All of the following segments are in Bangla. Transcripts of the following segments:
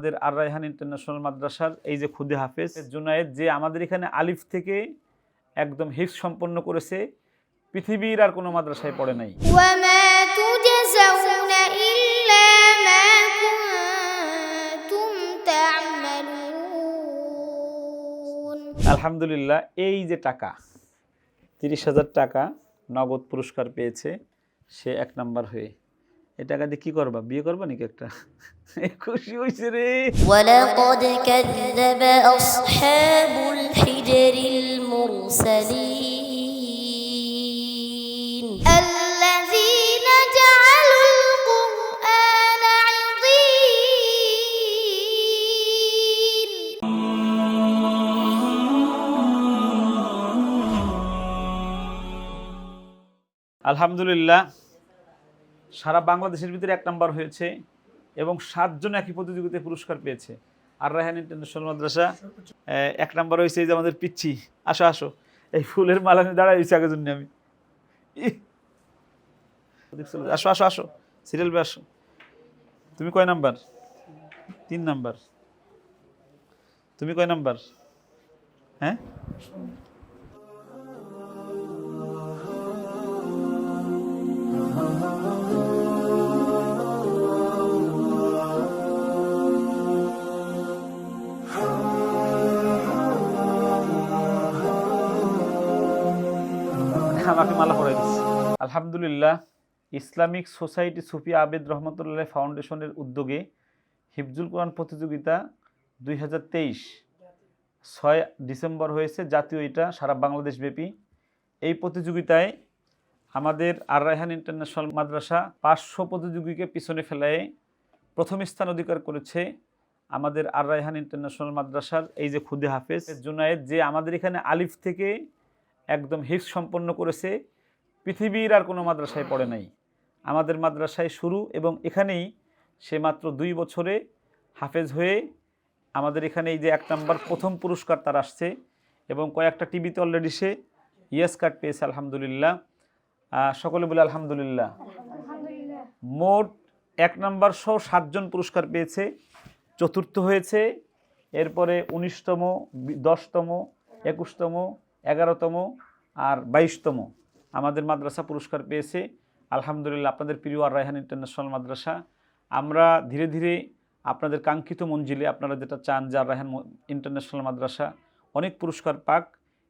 আমাদের আর রায়হান ইন্টারন্যাশনাল মাদ্রাসার এই যে খুদে হাফেজ জুনায়েদ যে আমাদের এখানে আলিফ থেকে একদম হিফ সম্পন্ন করেছে পৃথিবীর আর কোনো মাদ্রাসায় পড়ে নাই। আলহামদুলিল্লাহ এই যে টাকা তিরিশ হাজার টাকা নগদ পুরস্কার পেয়েছে সে এক নাম্বার হয়ে এই টাকা দিয়ে কি করবা বিয়ে করবা নাকি একটা খুশি হয়েছে রে ولقد كذب أصحاب الحجر المرسلين الذين جعلوا القرآن عضين আলহামদুলিল্লাহ সারা বাংলাদেশের ভিতরে এক নাম্বার হয়েছে এবং সাতজন একই প্রতিযোগিতায় পুরস্কার পেয়েছে। আর রায়হান ইন্টারন্যাশনাল মাদ্রাসা এক নাম্বার হয়েছে এই যে আমাদের পিচ্ছি। আসো আসো। এই ফুলের মালা নিয়ে দাঁড়াই হয়েছে আগের জন্য আমি। আসো আসো আসো। সিরিয়াল আসো তুমি কয় নাম্বার? তিন নাম্বার। তুমি কয় নাম্বার? হ্যাঁ? আমাকে মালা পরাই দিচ্ছে। আলহামদুলিল্লাহ, ইসলামিক সোসাইটি সুফি আবেদ রহমতুল্লাহ ফাউন্ডেশনের উদ্যোগে হিফজুল কোরআন প্রতিযোগিতা দুই হাজার তেইশ ছয় ডিসেম্বর হয়েছে, জাতীয় এটা, সারা বাংলাদেশ ব্যাপী। এই প্রতিযোগিতায় আমাদের আর রায়হান ইন্টারন্যাশনাল মাদ্রাসা পাঁচশো প্রতিযোগীকে পিছনে ফেলায় প্রথম স্থান অধিকার করেছে আমাদের আর রায়হান ইন্টারন্যাশনাল মাদ্রাসার এই যে খুদে হাফেজ জুনায়েদ, যে আমাদের এখানে আলিফ থেকে একদম হিফ সম্পন্ন করেছে। পৃথিবীর আর কোনো মাদ্রাসায় পড়ে নাই। আমাদের মাদ্রাসায় শুরু এবং এখানেই সে মাত্র দুই বছরে হাফেজ হয়ে আমাদের এখানে এই যে এক নাম্বার প্রথম পুরস্কার তার আসছে এবং কয়েকটা টিভিতে অলরেডি সে ইয়েস কার্ড পেয়েছে আলহামদুলিল্লাহ। সকলে বলে আলহামদুলিল্লাহ। মোট এক নম্বর সহ সাতজন পুরস্কার পেয়েছে চতুর্থ হয়েছে এরপরে উনিশতম দশতম একুশতম এগারোতম আর বাইশতম আমাদের মাদ্রাসা পুরস্কার পেয়েছে। আলহামদুলিল্লাহ আপনাদের প্রিয় আর রায়হান ইন্টারন্যাশনাল মাদ্রাসা। আমরা ধীরে ধীরে আপনাদের কাঙ্ক্ষিত মঞ্জিলে আপনারা যেটা চান যে আর রায়হান ইন্টারন্যাশনাল মাদ্রাসা অনেক পুরস্কার পাক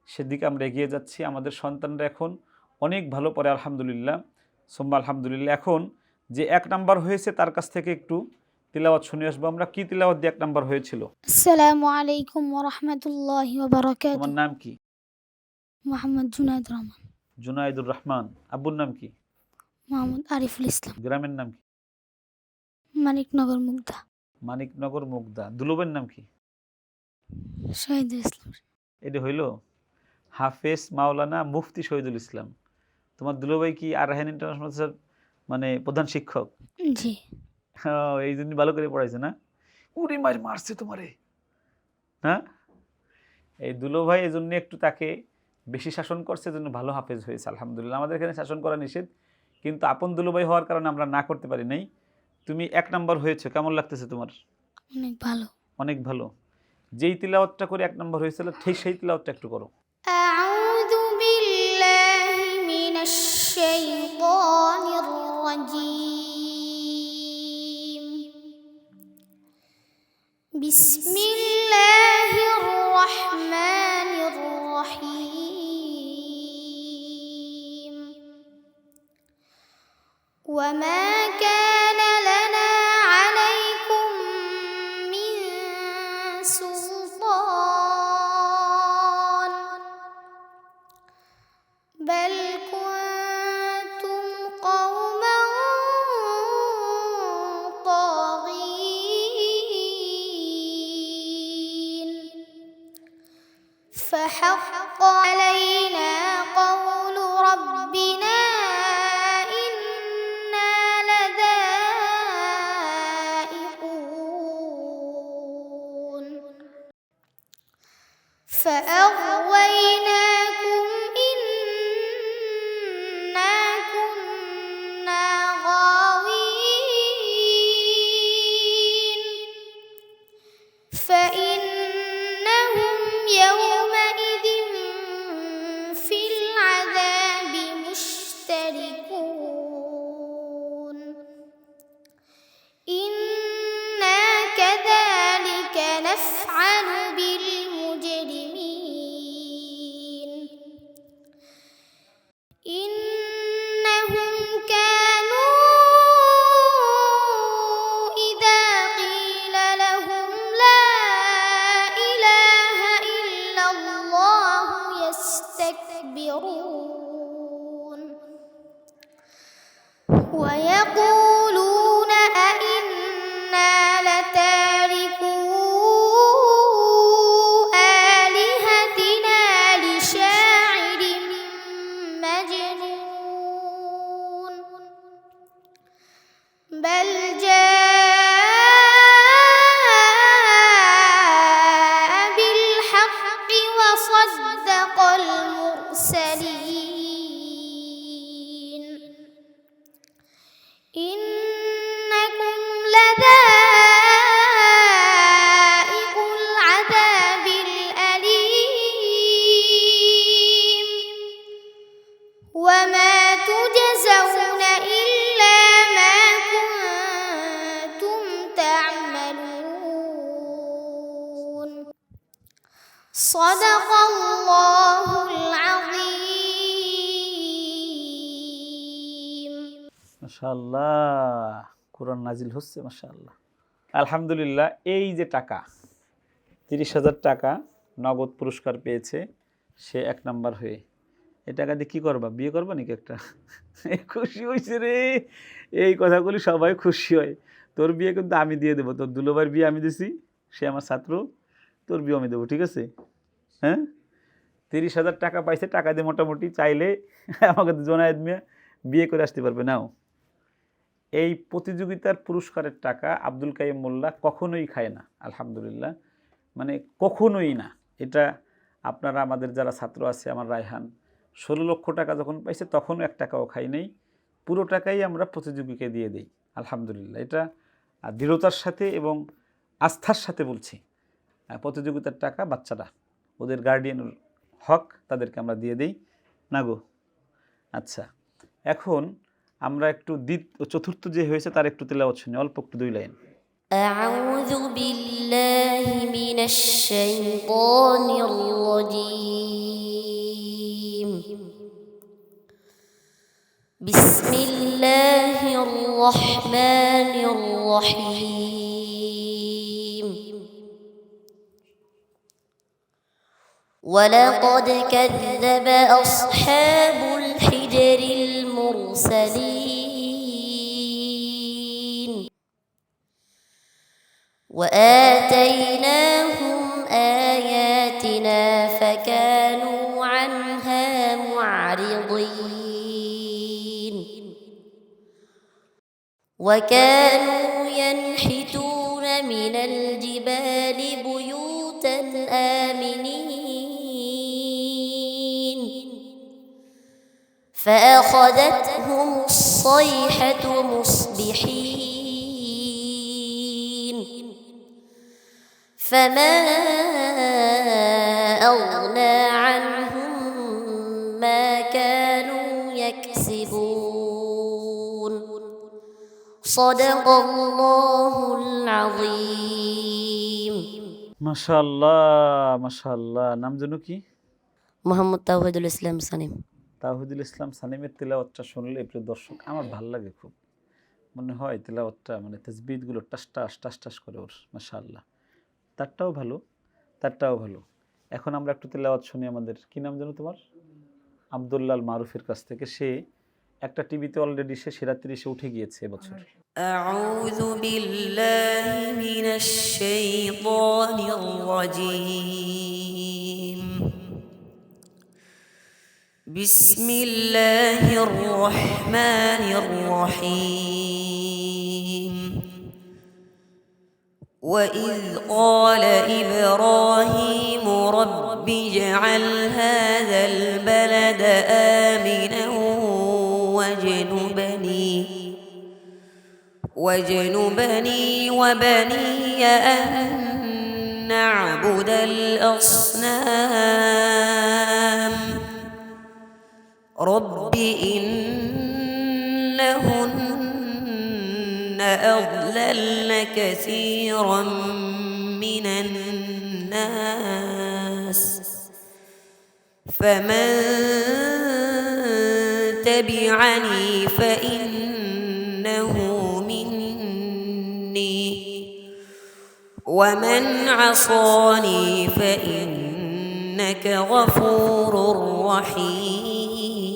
সেদিকে আমরা এগিয়ে যাচ্ছি। আমাদের সন্তানরা এখন অনেক ভালো পরে আলহামদুলিল্লাহ। সোম্মা আলহামদুলিল্লাহ। এখন যে এক নাম্বার হয়েছে তার কাছ থেকে একটু তিলাওয়াত শুনে আসব। আমরা কি তিলাওয়াত দিয়ে এক নাম্বার হয়েছিল? আসসালামু আলাইকুম ওয়া রাহমাতুল্লাহি ওয়া বারাকাতুহু। তোমার নাম কি? মোহাম্মদ জুনায়দ রহমান। জুনায়দুর রহমান আব্বুর নাম কি? মোহাম্মদ আরিফুল ইসলাম। গ্রামের নাম কি? মানিকনগর মুগ্ধা মানিকনগর মুগ্ধা দুলুবের নাম কি? শহীদুল ইসলাম। এটা হইল হাফেজ মাওলানা মুফতি শহীদুল ইসলাম। তোমার দুলুভাই কি আর রাহান ইন্টারন্যাশনাল মানে প্রধান শিক্ষক? জি। এই জন্য ভালো করে পড়াইছে না? উড়ি মার মারছে তোমারে। হ্যাঁ? এই দুলোভাই এই জন্য একটু তাকে বেশি শাসন করছে জন্য ভালো হাফেজ হয়েছে আলহামদুলিল্লাহ। আমাদের এখানে শাসন করা নিষেধ কিন্তু আপন দুলুবাই হওয়ার কারণে আমরা না করতে পারি নাই। তুমি এক নম্বর হয়েছে কেমন লাগতেছে তোমার? অনেক ভালো। অনেক ভালো। যেই তিলাওয়াতটা করে এক নম্বর হয়েছিল ঠিক সেই তিলাওয়াতটা একটু করো। আউযু বিল্লাহি মিনাশ শাইতানির বিসমিল্লাহির وما كان ونفعل بالله. صدق الله العظيم মাশাআল্লাহ কোরআন নাজিল হচ্ছে মাশাআল্লাহ আলহামদুলিল্লাহ এই যে টাকা তিরিশ হাজার টাকা নগদ পুরস্কার পেয়েছে সে এক নাম্বার হয়ে এই টাকা দিয়ে কী করবা বিয়ে করবা নাকি একটা এ খুশি হয়েছে রে এই কথাগুলি সবাই খুশি হয় তোর বিয়ে কিন্তু আমি দিয়ে দেবো তোর দুলোবার বিয়ে আমি দিছি সে আমার ছাত্র তোর বিয়ে আমি দেবো ঠিক আছে হ্যাঁ? তিরিশ হাজার টাকা পাইছে, টাকা দিয়ে মোটামুটি চাইলে আমাকে জোনায়েদ মিয়া বিয়ে করে আসতে পারবে নাও। এই প্রতিযোগিতার পুরস্কারের টাকা আব্দুল কাইম মোল্লা কখনোই খায় না, আলহামদুলিল্লাহ। মানে কখনোই না। এটা আপনারা আমাদের যারা ছাত্র আছে, আমার রায়হান, ষোলো লক্ষ টাকা যখন পাইছে তখনও এক টাকাও খাই নেই। পুরো টাকাই আমরা প্রতিযোগীকে দিয়ে দিই, আলহামদুলিল্লাহ। এটা দৃঢ়তার সাথে এবং আস্থার সাথে বলছি প্রতিযোগিতার টাকা বাচ্চারা ওদের গার্ডিয়ানের হক তাদেরকে আমরা দিয়ে দিই না গো আচ্ছা এখন আমরা একটু দ্বিত চতুর্থ যে হয়েছে তার একটু তেলাওয়াত শুনি অল্প একটু দুই লাইন أعوذ بالله من الشيطان الرجيم بسم الله الرحمن الرحيم ولقد كذب أصحاب الحجر المرسلين وآتيناهم آياتنا فكانوا عنها معرضين وكانوا ينحتون من الجبال بيوتا آمنين فأخذتهم الصيحة مصبحين فما أغنى عنهم ما كانوا يكسبون صدق الله العظيم মাশাল্লাহ মাশাল্লাহ নাম যেন কি মোহাম্মদ তাওহিদুল ইসলাম সানিম তাহিদুল ইসলাম সানিমের তেলাওয়াতটা শুনলে প্রিয় দর্শক আমার ভাল লাগে খুব মনে হয় তেলাওয়াতটা মানে তসবিদগুলো টাস টাস টাস টাস করে ওর মাশাল্লাহ তারটাও ভালো তারটাও ভালো এখন আমরা একটু তেলাওয়াত শুনি আমাদের কি নাম যেন তোমার আবদুল্লাল মারুফের কাছ থেকে সে একটা টিভিতে অলরেডি সে সেরা তিরিশে উঠে গিয়েছে এবছর أعوذ بالله من الشيطان الرجيم بسم الله الرحمن الرحيم. وإذ قال إبراهيم رب اجعل هذا البلد آمنا واجنبني واجنبني وبني أن نعبد الأصنام. رب إنهن أضللن كثيرا من الناس. فمن تبعني فإنه مني ومن عصاني فإنك إنك غفور رحيم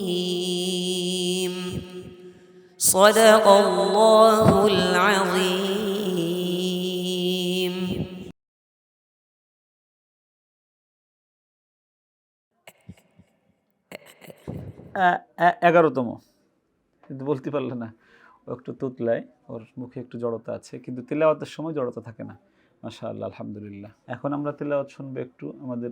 صدق الله العظيم এ- এ- এগারোতম কিন্তু বলতে পারলে না ও একটু তুতলায় ওর মুখে একটু জড়তা আছে কিন্তু তেলাওয়াতের সময় জড়তা থাকে না মাশা আল্লাহ আলহামদুলিল্লাহ এখন আমরা তেলাওয়াত শুনবো একটু আমাদের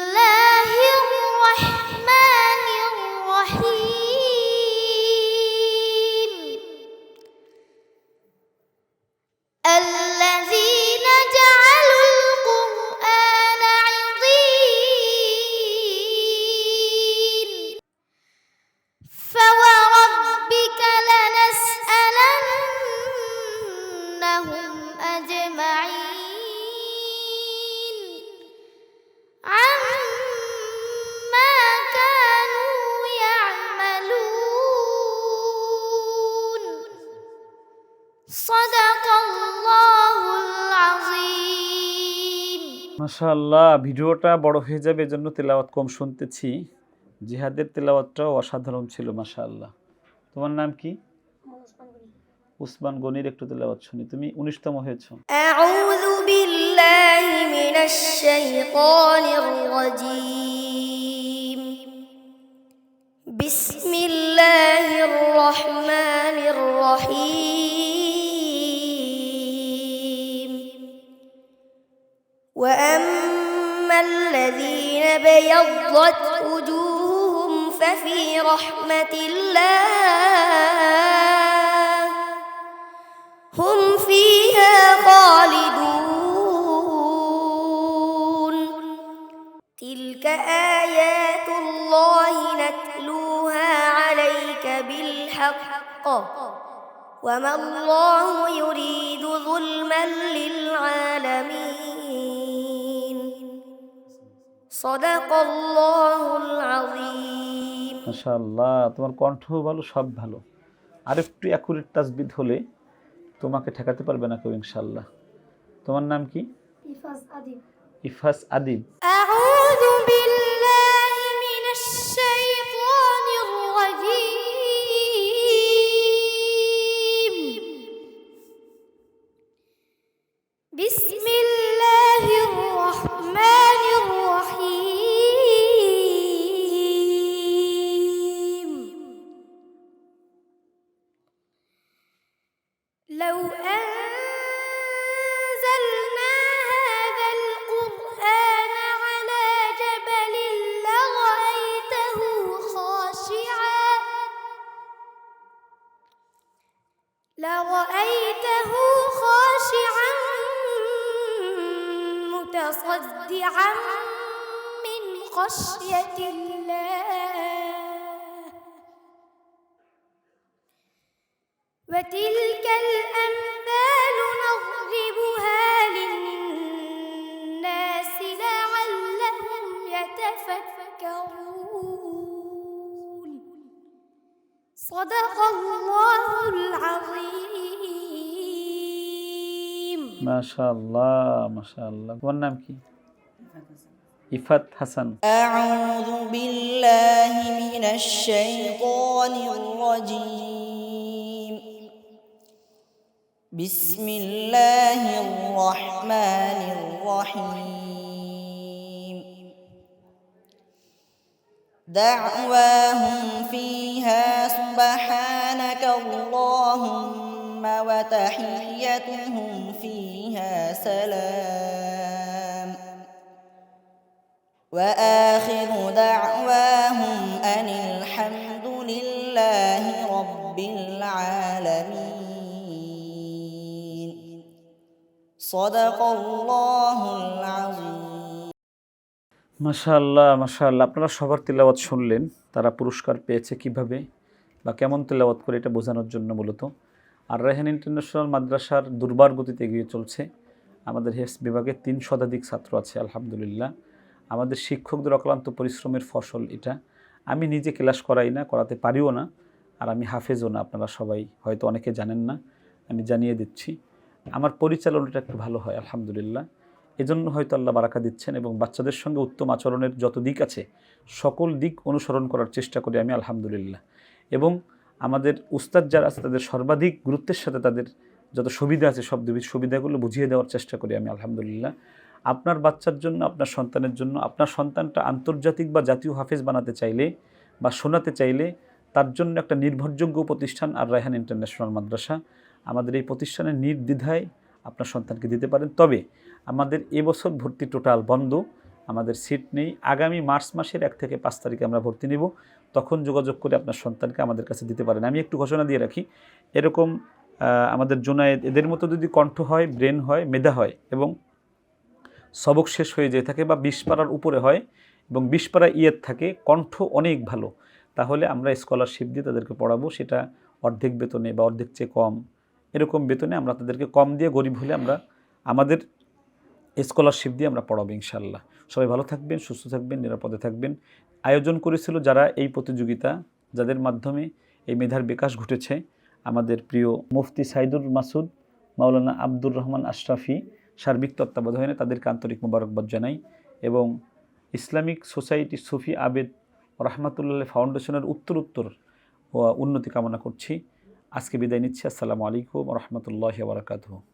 মাশাল্লাহ ভিডিওটা বড় হয়ে যাবে, এজন্য তেলাওয়াত কম শুনতেছি। জিহাদের তেলাওয়াতটাও অসাধারণ ছিল মাশাল্লাহ তোমার নাম কি? উসমান গনির একটু তেলাওয়াত শুনি। তুমি উনিশতম হয়েছ। আউযু বিল্লাহি মিনাশ শাইতানির রাজিম। بيضت وجوههم ففي رحمة الله. هم فيها خالدون. تلك آيات الله نتلوها عليك بالحق. وما الله يريد ظلما للعالمين. صدق الله العظيم মাশা আল্লাহ তোমার কণ্ঠ ভালো সব ভালো আর একটু অ্যাকুরেট তাজবিদ হলে তোমাকে ঠেকাতে পারবে না কেউ ইনশাল্লাহ তোমার নাম কি ইফাস আদিব أعوذ بالله متصدعا من خشية الله. شاء الله ما شاء الله. ونعم كي؟ إفات حسن. أعوذ بالله من الشيطان الرجيم. بسم الله الرحمن الرحيم. دعواهم فيها سبحانك اللهم وتحيتهم فيها سلام وآخر دعواهم أن الحمد لله رب العالمين صدق الله العظيم মাশা আল্লাহ মাশা আল্লাহ আপনারা সবার তেলাওয়াত শুনলেন তারা পুরস্কার পেয়েছে কিভাবে বা কেমন তেলাওয়াত করে এটা বোঝানোর জন্য মূলত আর রায়হান ইন্টারন্যাশনাল মাদ্রাসার দুর্বার গতিতে এগিয়ে চলছে। আমাদের হেফস বিভাগে তিন শতাধিক ছাত্র আছে, আলহামদুলিল্লাহ। আমাদের শিক্ষকদের অক্লান্ত পরিশ্রমের ফসল এটা। আমি নিজে ক্লাস করাই না, করাতে পারিও না, আর আমি হাফেজও না, আপনারা সবাই হয়তো অনেকে জানেন না, আমি জানিয়ে দিচ্ছি। আমার পরিচালনাটা একটু ভালো হয়, আলহামদুলিল্লাহ। এজন্য হয়তো আল্লাহ বারাকা দিচ্ছেন এবং বাচ্চাদের সঙ্গে উত্তম আচরণের যত দিক আছে, সকল দিক অনুসরণ করার চেষ্টা করি আমি, আলহামদুলিল্লাহ। এবং আমাদের উস্তাদ যারা আছে, তাদের সর্বাধিক গুরুত্বের সাথে তাদের যত সুবিধা আছে, সব সুবিধাগুলো বুঝিয়ে দেওয়ার চেষ্টা করি আমি, আলহামদুলিল্লাহ। আপনার বাচ্চার জন্য, আপনার সন্তানের জন্য, আপনার সন্তানটা আন্তর্জাতিক বা জাতীয় হাফেজ বানাতে চাইলে বা শোনাতে চাইলে তার জন্য একটা নির্ভরযোগ্য প্রতিষ্ঠান আর রায়হান ইন্টারন্যাশনাল মাদ্রাসা। আমাদের এই প্রতিষ্ঠানের নির্দ্বিধায় আপনার সন্তানকে দিতে পারেন। তবে আমাদের এবছর ভর্তি টোটাল বন্ধ, আমাদের সিট নেই। আগামী মার্চ মাসের এক থেকে পাঁচ তারিখে আমরা ভর্তি নেব। তখন যোগাযোগ করে আপনার সন্তানকে আমাদের কাছে দিতে পারেন। আমি একটু ঘোষণা দিয়ে রাখি, এরকম আমাদের জোনায়েদ, এদের মতো যদি কণ্ঠ হয়, ব্রেন হয়, মেধা হয় এবং সবক শেষ হয়ে যেয়ে থাকে বা বিশ পাড়ার উপরে হয় এবং বিশ পাড়া ইয়ের থাকে, কণ্ঠ অনেক ভালো। তাহলে আমরা স্কলারশিপ দিয়ে তাদেরকে পড়াবো, সেটা অর্ধেক বেতনে বা অর্ধেক চেয়ে কম। এরকম বেতনে আমরা তাদেরকে কম দিয়ে গরিব হলে আমরা আমাদের স্কলারশিপ দিয়ে আমরা পড়াবো ইনশাল্লাহ সবাই ভালো থাকবেন, সুস্থ থাকবেন, নিরাপদে থাকবেন। আয়োজন করেছিল যারা এই প্রতিযোগিতা, যাদের মাধ্যমে এই মেধার বিকাশ ঘটেছে, আমাদের প্রিয় মুফতি সাইদুর মাসুদ, মাওলানা আব্দুর রহমান আশরাফি, সার্বিক তত্ত্বাবধানে তাদেরকে আন্তরিক মোবারকবাদ জানাই এবং ইসলামিক সোসাইটি সুফি আবেদ রহমাতুল্লাহ ফাউন্ডেশনের উত্তর উত্তর উন্নতি কামনা করছি। আজকে বিদায় নিচ্ছি। আসসালামু আলাইকুম রহমতুল্লাহ বারকাতহ।